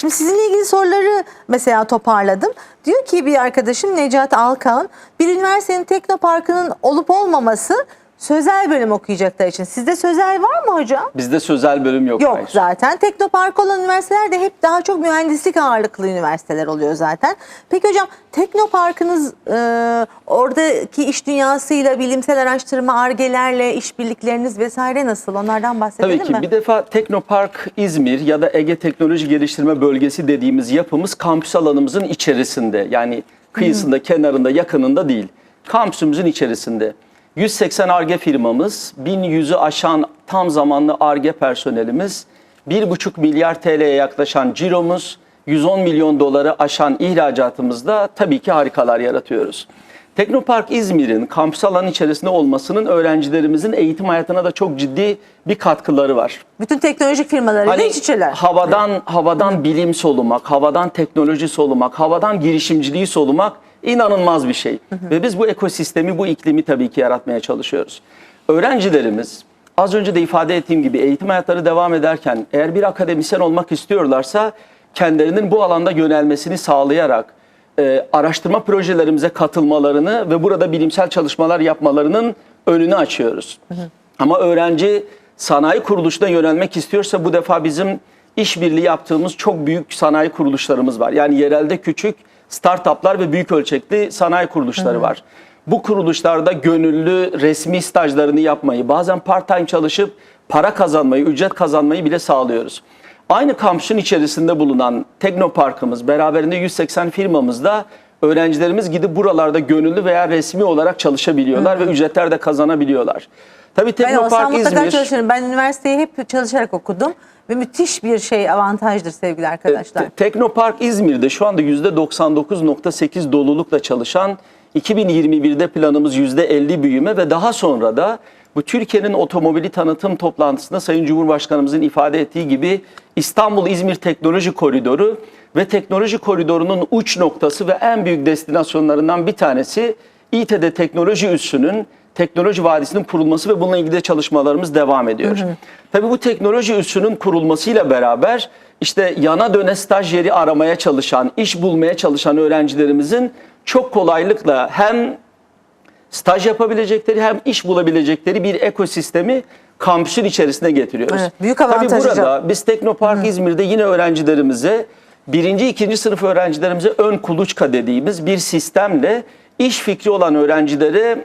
Şimdi sizinle ilgili soruları mesela toparladım. Diyor ki bir arkadaşım Necat Alkan bir üniversitenin teknoparkının olup olmaması sözel bölüm okuyacaklar için. Sizde sözel var mı hocam? Bizde sözel bölüm yok. Yok hayır. zaten. Teknopark olan üniversiteler de hep daha çok mühendislik ağırlıklı üniversiteler oluyor zaten. Peki hocam Teknoparkınız e, oradaki iş dünyasıyla, bilimsel araştırma, argelerle işbirlikleriniz vesaire nasıl? Onlardan bahsedelim Tabii ki mi? bir defa Teknopark İzmir ya da Ege Teknoloji Geliştirme Bölgesi dediğimiz yapımız kampüs alanımızın içerisinde. Yani kıyısında, kenarında, yakınında değil. Kampüsümüzün içerisinde. 180 ARGE firmamız, 1100'ü aşan tam zamanlı ARGE personelimiz, 1,5 milyar TL'ye yaklaşan ciromuz, 110 milyon doları aşan ihracatımızda tabii ki harikalar yaratıyoruz. Teknopark İzmir'in kampüs alanı içerisinde olmasının öğrencilerimizin eğitim hayatına da çok ciddi bir katkıları var. Bütün teknolojik firmalarıyla Hani iç içeler. havadan havadan bilim solumak, havadan teknoloji solumak, havadan girişimciliği solumak inanılmaz bir şey. Ve biz bu ekosistemi, bu iklimi tabii ki yaratmaya çalışıyoruz. Öğrencilerimiz az önce de ifade ettiğim gibi eğitim hayatları devam ederken eğer bir akademisyen olmak istiyorlarsa kendilerinin bu alanda yönelmesini sağlayarak e, araştırma projelerimize katılmalarını ve burada bilimsel çalışmalar yapmalarının önünü açıyoruz. Ama öğrenci sanayi kuruluşuna yönelmek istiyorsa bu defa bizim işbirliği yaptığımız çok büyük sanayi kuruluşlarımız var. Yani yerelde küçük startuplar ve büyük ölçekli sanayi kuruluşları var. Bu kuruluşlarda gönüllü resmi stajlarını yapmayı, bazen part-time çalışıp para kazanmayı, ücret kazanmayı bile sağlıyoruz. Aynı kampüsün içerisinde bulunan Teknoparkımız, beraberinde 180 firmamızda öğrencilerimiz gidip buralarda gönüllü veya resmi olarak çalışabiliyorlar ve ücretler de kazanabiliyorlar. Tabii Ben Teknopark mutlaka İzmir çalışırım. Ben üniversiteyi hep çalışarak okudum. Ve müthiş bir şey, avantajdır sevgili arkadaşlar. Te- Teknopark İzmir'de şu anda %99.8 dolulukla çalışan 2021'de planımız %50 büyüme ve daha sonra da bu Türkiye'nin otomobili tanıtım toplantısında Sayın Cumhurbaşkanımızın ifade ettiği gibi İstanbul-İzmir Teknoloji Koridoru ve teknoloji koridorunun uç noktası ve en büyük destinasyonlarından bir tanesi İTD Teknoloji Üssü'nün Teknoloji Vadisi'nin kurulması ve bununla ilgili de çalışmalarımız devam ediyor. Tabii bu teknoloji üssünün kurulmasıyla beraber işte yana döne staj yeri aramaya çalışan, iş bulmaya çalışan öğrencilerimizin çok kolaylıkla hem staj yapabilecekleri hem iş bulabilecekleri bir ekosistemi kampüsün içerisine getiriyoruz. Evet, büyük Tabii avantaj burada biz Teknopark İzmir'de yine öğrencilerimize birinci, ikinci sınıf öğrencilerimize ön kuluçka dediğimiz bir sistemle iş fikri olan öğrencilere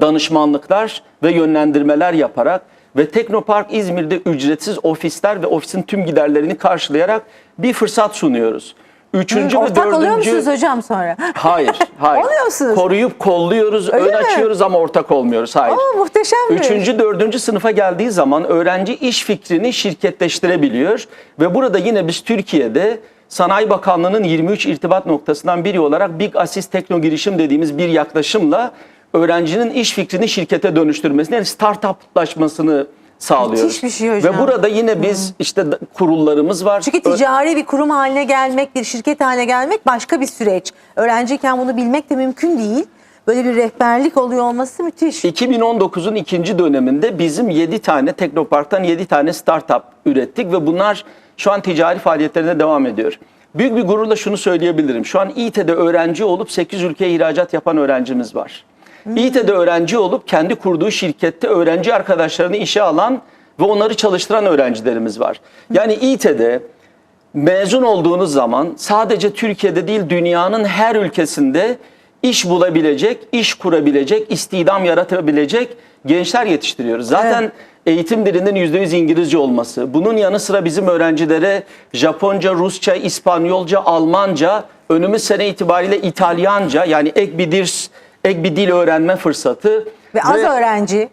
danışmanlıklar ve yönlendirmeler yaparak ve Teknopark İzmir'de ücretsiz ofisler ve ofisin tüm giderlerini karşılayarak bir fırsat sunuyoruz. Üçüncü ve Ortak oluyor dördüncü... musunuz hocam sonra? Hayır, hayır. Oluyor musunuz? Koruyup kolluyoruz, Öyle ön mi? açıyoruz ama ortak olmuyoruz. Hayır. Aa, muhteşem bir. Üçüncü, dördüncü sınıfa geldiği zaman öğrenci iş fikrini şirketleştirebiliyor. Ve burada yine biz Türkiye'de Sanayi Bakanlığı'nın 23 irtibat noktasından biri olarak Big Assist Tekno Girişim dediğimiz bir yaklaşımla öğrencinin iş fikrini şirkete dönüştürmesini yani startuplaşmasını sağlıyoruz. Müthiş bir şey hocam. Ve burada yine biz işte kurullarımız var. Çünkü ticari bir kurum haline gelmek, bir şirket haline gelmek başka bir süreç. Öğrenciyken bunu bilmek de mümkün değil. Böyle bir rehberlik oluyor olması müthiş. 2019'un ikinci döneminde bizim 7 tane Teknopark'tan 7 tane startup ürettik ve bunlar şu an ticari faaliyetlerine devam ediyor. Büyük bir gururla şunu söyleyebilirim. Şu an İT'de öğrenci olup 8 ülkeye ihracat yapan öğrencimiz var. İT'de öğrenci olup kendi kurduğu şirkette öğrenci arkadaşlarını işe alan ve onları çalıştıran öğrencilerimiz var. Yani İT'de mezun olduğunuz zaman sadece Türkiye'de değil dünyanın her ülkesinde iş bulabilecek, iş kurabilecek, istihdam yaratabilecek gençler yetiştiriyoruz. Zaten Evet. eğitim dilinin %100 İngilizce olması, bunun yanı sıra bizim öğrencilere Japonca, Rusça, İspanyolca, Almanca, önümüz sene itibariyle İtalyanca yani ek bir dil, ek bir dil öğrenme fırsatı Ve az öğrenci.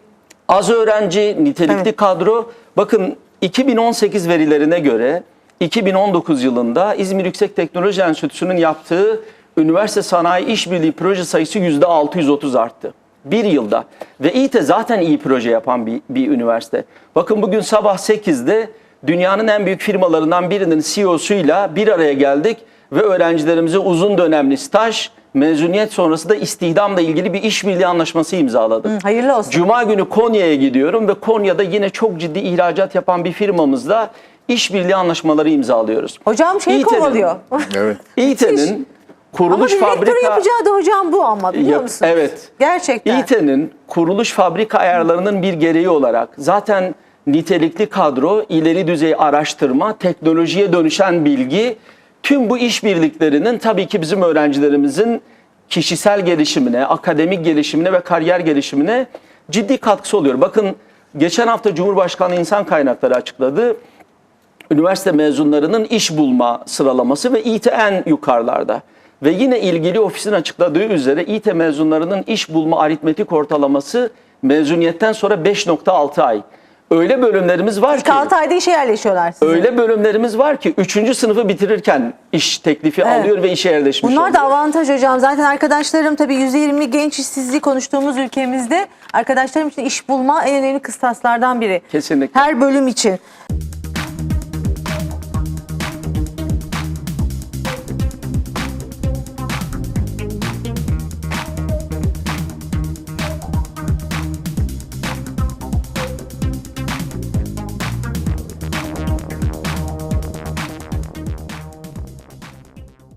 Az öğrenci, nitelikli Evet. kadro. Bakın 2018 verilerine göre 2019 yılında İzmir Yüksek Teknoloji Enstitüsü'nün yaptığı üniversite sanayi işbirliği proje sayısı %630 arttı. Bir yılda. Ve İİTE zaten iyi proje yapan bir, bir üniversite. Bakın bugün sabah 8'de dünyanın en büyük firmalarından birinin CEO'suyla bir araya geldik ve öğrencilerimize uzun dönemli staj, mezuniyet sonrası da istihdamla ilgili bir işbirliği anlaşması imzaladık. Hı, hayırlı olsun. Cuma günü Konya'ya gidiyorum ve Konya'da yine çok ciddi ihracat yapan bir firmamızla işbirliği anlaşmaları imzalıyoruz. Hocam şey kovalıyor. Evet. İT'nin Ama kuruluş bir rektörün fabrika yapacağı da hocam bu ama biliyor Yap- musunuz? evet. Gerçekten. İT'nin kuruluş fabrika ayarlarının bir gereği olarak zaten nitelikli kadro, ileri düzey araştırma, teknolojiye dönüşen bilgi tüm bu işbirliklerinin tabii ki bizim öğrencilerimizin kişisel gelişimine, akademik gelişimine ve kariyer gelişimine ciddi katkısı oluyor. Bakın geçen hafta Cumhurbaşkanı İnsan Kaynakları açıkladı üniversite mezunlarının iş bulma sıralaması ve İT en yukarılarda. Ve yine ilgili ofisin açıkladığı üzere İT mezunlarının iş bulma aritmetik ortalaması mezuniyetten sonra 5.6 ay. Öyle bölümlerimiz var ki 6 ayda işe yerleşiyorlar sizin. öyle bölümlerimiz var ki 3. sınıfı bitirirken iş teklifi Evet. alıyor ve işe yerleşmiş Bunlar da oluyor. avantaj hocam. Zaten arkadaşlarım tabii %20 genç işsizliği konuştuğumuz ülkemizde arkadaşlarım için iş bulma en önemli kıstaslardan biri. Kesinlikle. Her bölüm için.